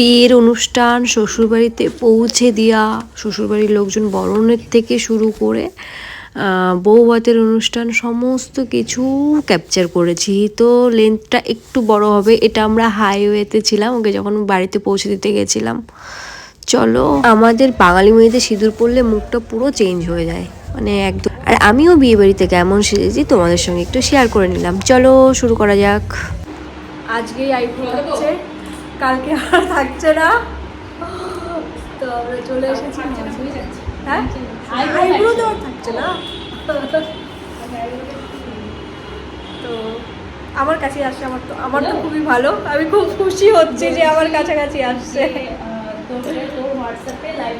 বিয়ের অনুষ্ঠান শ্বশুরবাড়িতে পৌঁছে দেওয়া শ্বশুরবাড়ির লোকজন বরণের থেকে শুরু করে আহ, বউ ভাতের অনুষ্ঠান সমস্ত কিছু ক্যাপচার করেছি। তো লেন্থটা একটু বড় হবে এটা আমরা হাইওয়েতে ছিলাম ওকে যখন বাড়িতে পৌঁছে দিতে গেছিলাম। চলো আমাদের বাঙালি মেয়েদের সিঁদুর পড়লে মুখটা পুরো চেঞ্জ হয়ে যায়। মানে একদম আর আমিও বিয়ে বাড়িতে কেমন সেজেছি তোমাদের সঙ্গে একটু শেয়ার করে নিলাম। চলো শুরু করা যাক। আজকে আইফোন থাকছে কালকে আর থাকছে না। তো আমরা চলে এসেছি হ্যাঁ? আইফোনও তো আর থাকছে। না? তো আমার কাছে আসছে আমার তো আমার তো খুবই ভালো। আমি খুব খুশি হচ্ছে যে আমার কাছাকাছি আসছে।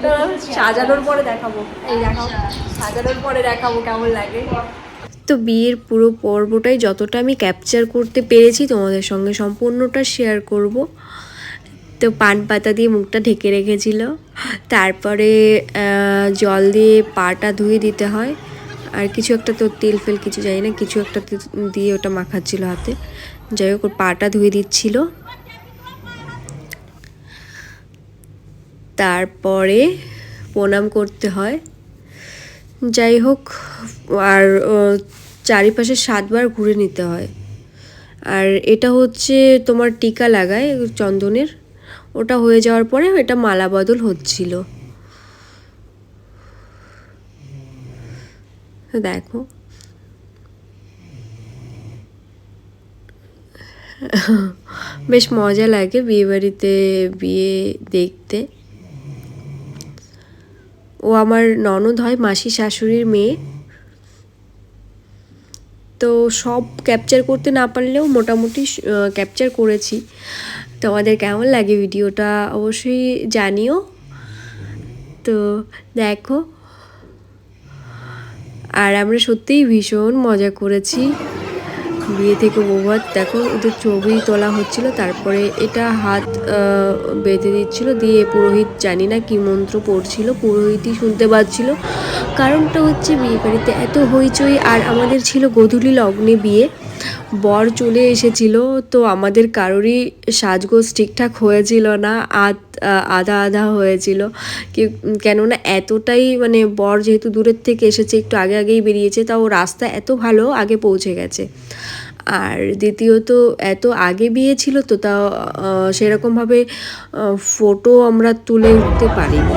তো সাজানোর পরে দেখাবো। এই দেখাবো সাজানোর পরে দেখাবো কেমন লাগে। তো বিয়ের পুরো পর্বটাই যতটা আমি ক্যাপচার করতে পেরেছি তোমাদের সঙ্গে সম্পূর্ণটা শেয়ার করব। তো পান পাতা দিয়ে মুখটা ঢেকে রেখেছিল। তারপরে জল দিয়ে পাটা ধুয়ে দিতে হয়। আর কিছু একটা তো তেল ফেল কিছু জানি না, কিছু একটা দিয়ে ওটা মাখাচ্ছিল হাতে। যাই হোক, ওর পাটা ধুয়ে দিচ্ছিল। তারপরে প্রণাম করতে হয়। যাই হোক, আর চারিপাশে সাতবার ঘুরে নিতে হয়। আর এটা হচ্ছে তোমার টিকা লাগায় চন্দনের। ওটা হয়ে যাওয়ার পরে এটা মালা বদল হচ্ছিল। দেখো। বেশ মজা লাগে বিয়ে বাড়িতে বিয়ে দেখতে। ও আমার ননদ হয় মাসি শাশুড়ির মেয়ে। তো সব ক্যাপচার করতে না পারলেও মোটামুটি ক্যাপচার করেছি। তোমাদের কেমন লাগে ভিডিওটা অবশ্যই জানিও। তো দেখো। আর আমরা সত্যিই ভীষণ মজা করেছি। বিয়ে থেকে বৌভাত দেখো, ওদের ছবি তোলা হচ্ছিল, তারপরে এটা হাত বেঁধে দিচ্ছিল, দিয়ে পুরোহিত জানি না কি মন্ত্র পড়ছিল, পুরোহিতই শুনতে পাচ্ছিল। কারণটা হচ্ছে বিয়ে বাড়িতে এত হইচই, আর আমাদের ছিল গোধূলি লগ্নে বিয়ে। বর চলে এসেছিল, তো আমাদের কারোরই সাজগোজ ঠিকঠাক হয়েছিল না, আধ আধা আধা হয়েছিল। কি, কেননা এতটাই মানে বর যেহেতু দূরের থেকে এসেছে, একটু আগে আগেই বেরিয়েছে, তাও রাস্তা এত ভালো আগে পৌঁছে গেছে। আর দ্বিতীয়ত, এত আগে বিয়ে ছিল তো তা সেরকমভাবে ফটো আমরা তুলে উঠতে পারিনি।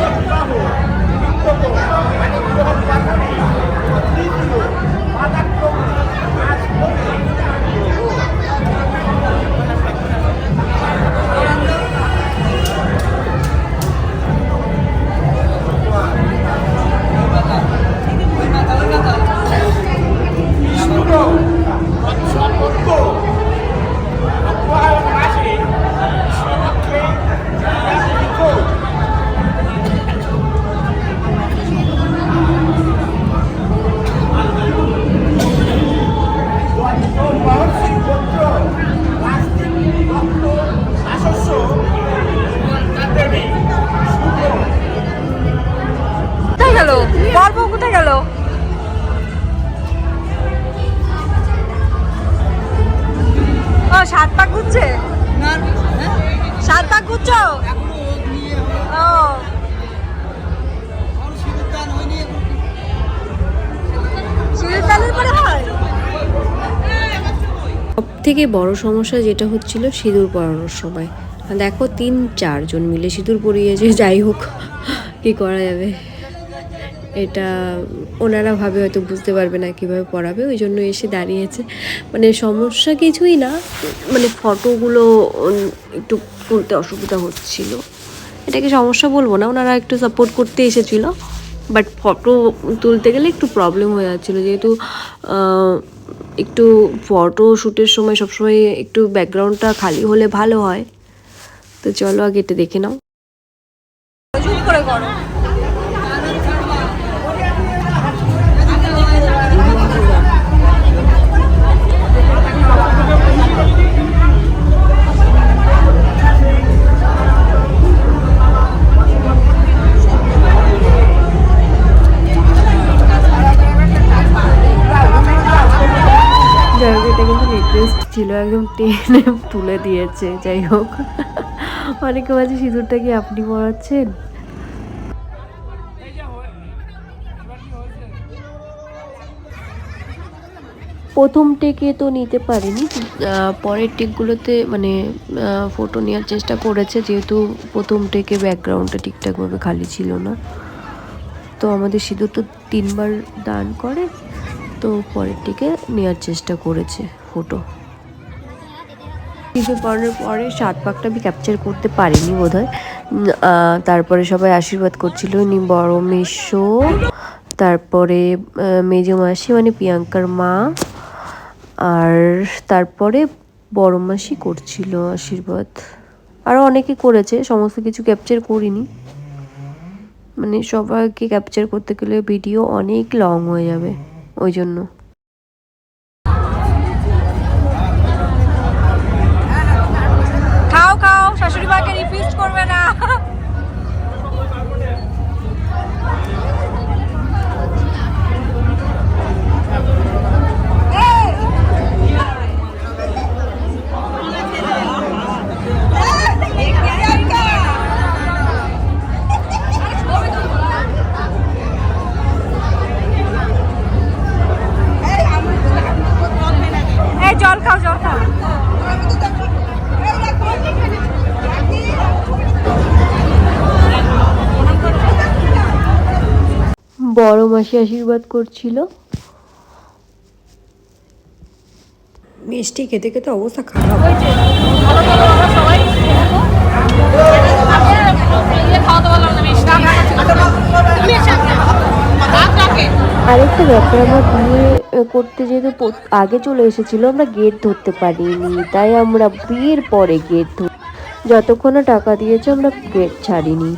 থেকে বড় সমস্যা যেটা হচ্ছিল সিঁদুর পরানোর সময়। দেখো, তিন, চারজন মিলে সিঁদুর পরিয়েছে, যাই হোক, কি করা যাবে? এটা ওনারা ভাবে হয়তো বুঝতে পারবে না কীভাবে পড়াবে ওই জন্য এসে দাঁড়িয়েছে। মানে সমস্যা কিছুই না মানে ফটোগুলো একটু তুলতে অসুবিধা হচ্ছিল। এটাকে সমস্যা বলব না, ওনারা একটু সাপোর্ট করতে এসেছিল বাট ফটো তুলতে গেলে একটু প্রবলেম হয়ে যাচ্ছিল, যেহেতু একটু ফটো শ্যুটের সময় সবসময় একটু ব্যাকগ্রাউন্ডটা খালি হলে ভালো হয়। তো চলো আগে এটা দেখে নাও। করে করো। ছিল, একদম টেনে তুলে দিয়েছে, যাই হোক। অনেকে বলছে, সিঁদুরটা কি আপনি পড়াচ্ছেন প্রথম টেকে তো নিতে পারিনি পরের টেকগুলোতে মানে ফটো নেওয়ার চেষ্টা করেছে, যেহেতু প্রথম টেকে ব্যাকগ্রাউন্ডটা ঠিকঠাকভাবে খালি ছিল না। তো আমাদের সিঁদুর তো তিনবার দান করে, তো পরের টেকে নেওয়ার চেষ্টা করেছে ফটো সিঁদুর পরানোর পরে সাত পাকটা আমি ক্যাপচার করতে পারিনি বোধ হয় তারপরে সবাই আশীর্বাদ করছিল ইনি বড় মেশো, তারপরে মেজো মাসি মানে প্রিয়াঙ্কার মা, আর তারপরে বড় মাসি করছিল আশীর্বাদ। আরও অনেকে করেছে, সমস্ত কিছু ক্যাপচার করিনি। মানে সবাইকে ক্যাপচার করতে গেলে ভিডিও অনেক লং হয়ে যাবে, ওই জন্য। শাশুড়ি মাকে রিফিউজ করবে না। বড় মাসি আশীর্বাদ করছিল। মিষ্টি খেতে খেতে অবস্থা খারাপ। আরেকটা ব্যাপার আমরা বিয়ে করতে যেহেতু আগে চলে এসেছিল আমরা গেট ধরতে পারিনি। তাই আমরা বিয়ের পরে গেট ধর যতক্ষণ টাকা দিয়েছে আমরা গেট ছাড়িনি।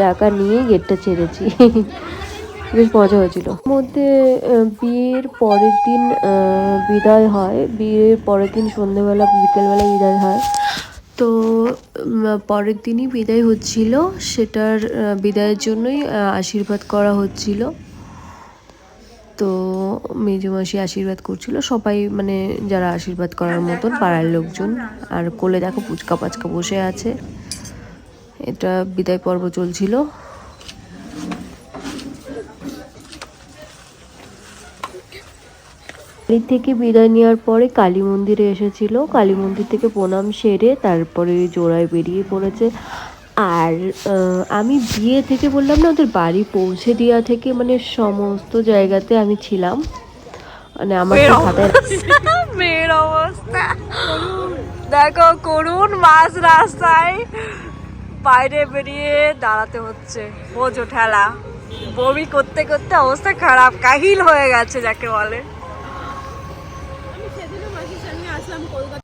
টাকা নিয়ে গেটটা ছেড়েছি। বেশ মজা হয়েছিল। মধ্যে বিয়ের পরের দিন বিদায় হয়। বিয়ের পরের দিন সন্ধেবেলা, বিকেলবেলা বিদায় হয়। তো পরের দিনই বিদায় হচ্ছিল। সেটার বিদায়ের জন্যই আশীর্বাদ করা হচ্ছিল। তো মেজো মাসি আশীর্বাদ করছিল। সবাই মানে যারা আশীর্বাদ করার মতন, পাড়ার লোকজন। আর কোলে দেখো পুচকা পাচকা বসে আছে। এটা বিদায় পর্ব চলছিল। বাড়ি থেকে বিদায় নেওয়ার পরে কালী মন্দিরে এসেছিল। কালী মন্দির থেকে প্রণাম সেরে তারপরে জোড়ায় বেরিয়ে পড়েছে। আর আমি বিয়ে থেকে বললাম না ওদের বাড়ি পৌঁছে দেওয়া থেকে মানে সমস্ত জায়গাতে আমি ছিলাম। মানে আমার মেয়ের অবস্থা। দেখো করুন মাঝ রাস্তায়। বাইরে বেরিয়ে দাঁড়াতে হচ্ছে। বোঝো ঠেলা। বমি করতে করতে অবস্থা খারাপ। কাহিল হয়ে গেছে যাকে বলে।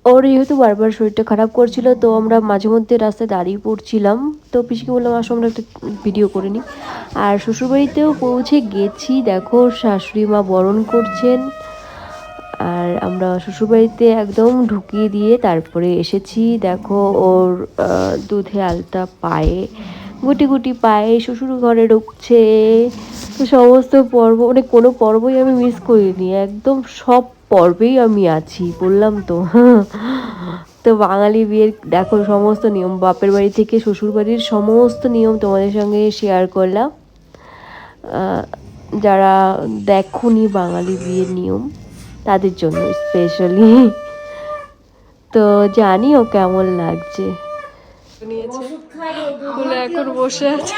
ওর যেহেতু বারবার শরীরটা খারাপ করছিল, তো আমরা মাঝে মধ্যে রাস্তায় দাঁড়িয়ে পড়ছিলাম। তো পিসিকে বললাম, আসো, আমরা একটা ভিডিও করে নিই। আর শ্বশুরবাড়িতেও পৌঁছে গেছি। দেখো, শাশুড়ি মা বরণ করছেন। আর আমরা শ্বশুরবাড়িতে একদম ঢুকিয়ে দিয়ে তারপরে এসেছি। দেখো, ওর দুধে আলতা পায়ে, গুটি গুটি পায়ে শ্বশুর ঘরে ঢুকছে। সমস্ত পর্ব মানে কোনো পর্বই আমি মিস করিনি। একদম সব পর্বেই আমি আছি বললাম তো। তো বাঙালি বিয়ের দেখো সমস্ত নিয়ম বাপের বাড়ি থেকে শ্বশুর বাড়ির সমস্ত নিয়ম তোমাদের সঙ্গে শেয়ার করলাম। যারা দেখুনি বাঙালি বিয়ের নিয়ম তাদের জন্য স্পেশালি তো জানিও কেমন লাগছে? এখন বসে আছে।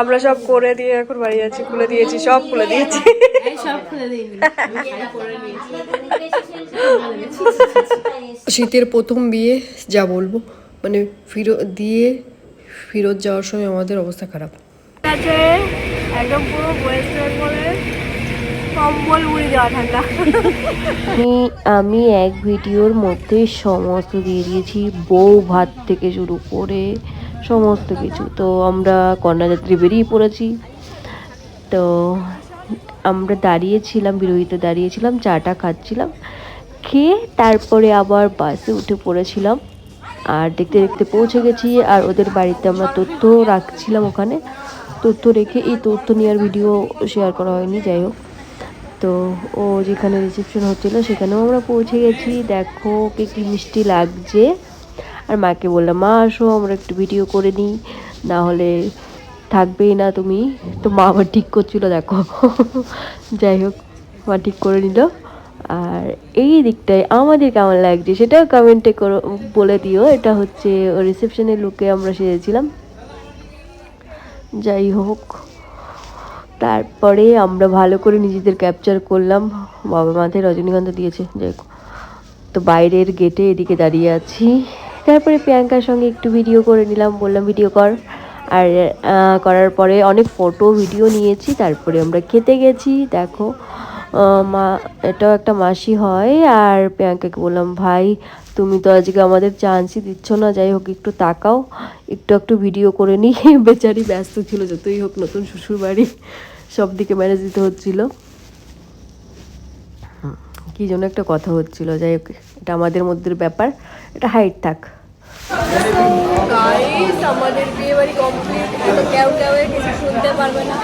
আমরা সব করে দিয়ে এখন বাড়ি আছি খুলে দিয়েছি সব খুলে দিয়েছি। শীতের প্রথম বিয়ে যা বলব মানে ফিরত দিয়ে ফিরত যাওয়ার সময় আমাদের অবস্থা খারাপ। আছে একদম পুরো ওয়েস্ট বেঙ্গলের কম্বল উড়ে যাওয়া ঠান্ডা। আমি আমি এক ভিডিওর মধ্যে সমস্ত দিয়ে দিয়েছি বউ ভাত থেকে শুরু করে সমস্ত কিছু। তো আমরা কন্যাযাত্রী বেরিয়ে পড়েছি। তো আমরা দাঁড়িয়েছিলাম বিরোহিতে দাঁড়িয়েছিলাম চাটা খাচ্ছিলাম, খেয়ে তারপরে আবার বাসে উঠে পড়েছিলাম। আর দেখতে দেখতে পৌঁছে গেছি আর ওদের বাড়িতে আমরা তথ্য রাখছিলাম ওখানে। তথ্য রেখে এই তথ্য নেওয়ার ভিডিও শেয়ার করা হয়নি, যাই হোক। তো ও যেখানে রিসেপশন হচ্ছিল সেখানেও আমরা পৌঁছে গেছি। দেখো ওকে কি মিষ্টি লাগছে। আর মাকে বললাম, মা, আসো, আমরা একটু ভিডিও করে নিই। না হলে থাকবেই না তুমি। তো মা আবার ঠিক করছিল, দেখো। যাই হোক, মা ঠিক করে নিল। আর এই দিকটায় আমাদের কেমন লাগছে সেটাও কমেন্টে করো, বলে দিও। এটা হচ্ছে রিসেপশনের লুকে আমরা সেজেছিলাম। যাই হোক, তারপরে আমরা ভালো করে নিজেদের ক্যাপচার করলাম। বাবা মাথায় রজনীগন্ধা দিয়েছে, যাই হোক। তো বাইরের গেটে এদিকে দাঁড়িয়ে আছি। তারপরে প্রিয়াঙ্কার সঙ্গে একটু ভিডিও করে নিলাম, বললাম ভিডিও কর। আর করার পরে অনেক ফটো ভিডিও নিয়েছি, তারপরে আমরা খেতে গেছি। দেখো মা, এটাও একটা মাসি হয়, আর প্রিয়াঙ্কাকে বললাম, ভাই, তুমি তো আজকে আমাদের চান্সই দিচ্ছ না, যাই হোক, একটু তাকাও। একটু একটু ভিডিও করে নিই বেচারি ব্যস্ত ছিল, যতই হোক, নতুন শ্বশুর বাড়ি সব দিকে ম্যানেজ দিতে হচ্ছিল। কি জন্য একটা কথা হচ্ছিল, যাই হোক, এটা আমাদের মধ্যে ব্যাপার। এটা হাইট থাক। গাইস আমাদের বিয়ে বাড়ি কমপ্লিট এত কেউ কেউ কিছু শুনতে পারবে না।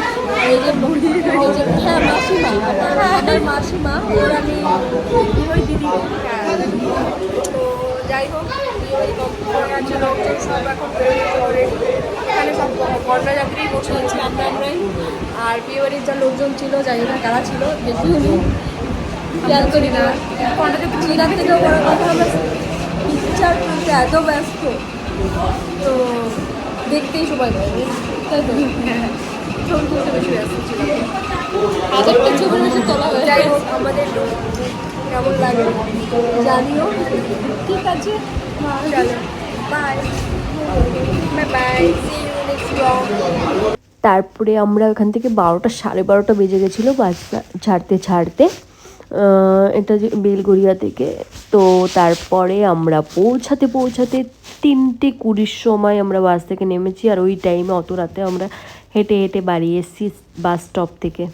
হ্যাঁ মাসিমা। আমাদের মাসিমা, ওর আমি ওই দিদি। তো যাই হোক, বিয়ে বাড়ি লোকজন, সব এখন এখানে সব কন্যা যাত্রী বসে আমরা আর বিয়ে বাড়ির যা লোকজন ছিল জানি না কারা ছিল। বেশি খেয়াল করি না। কথা আমরা পিকচার তুলতে এত ব্যস্ত। তো দেখতেই সময় পাবে তাই তো? ছবি তুলতে বেশি ব্যস্ত ছিল হাজারটা ছবি বেশি তোলা হয়ে যাই হোক আমাদের কেমন লাগে জানিও। ঠিক আছে? চলো bye bye bye see you next blog তারপরে আমরা ওখান থেকে বারোটা সাড়ে বারোটা বেজে গেছিল। বাস ছাড়তে ছাড়তে এটা যে বেলগড়িয়া থেকে, তো তারপরে আমরা পৌঁছাতে পৌঁছাতে তিনটে কুড়ির সময় আমরা বাস থেকে নেমেছি, আর ওই টাইমে অত রাতে আমরা হেঁটে হেঁটে বাড়ি এসেছি বাস স্টপ থেকে।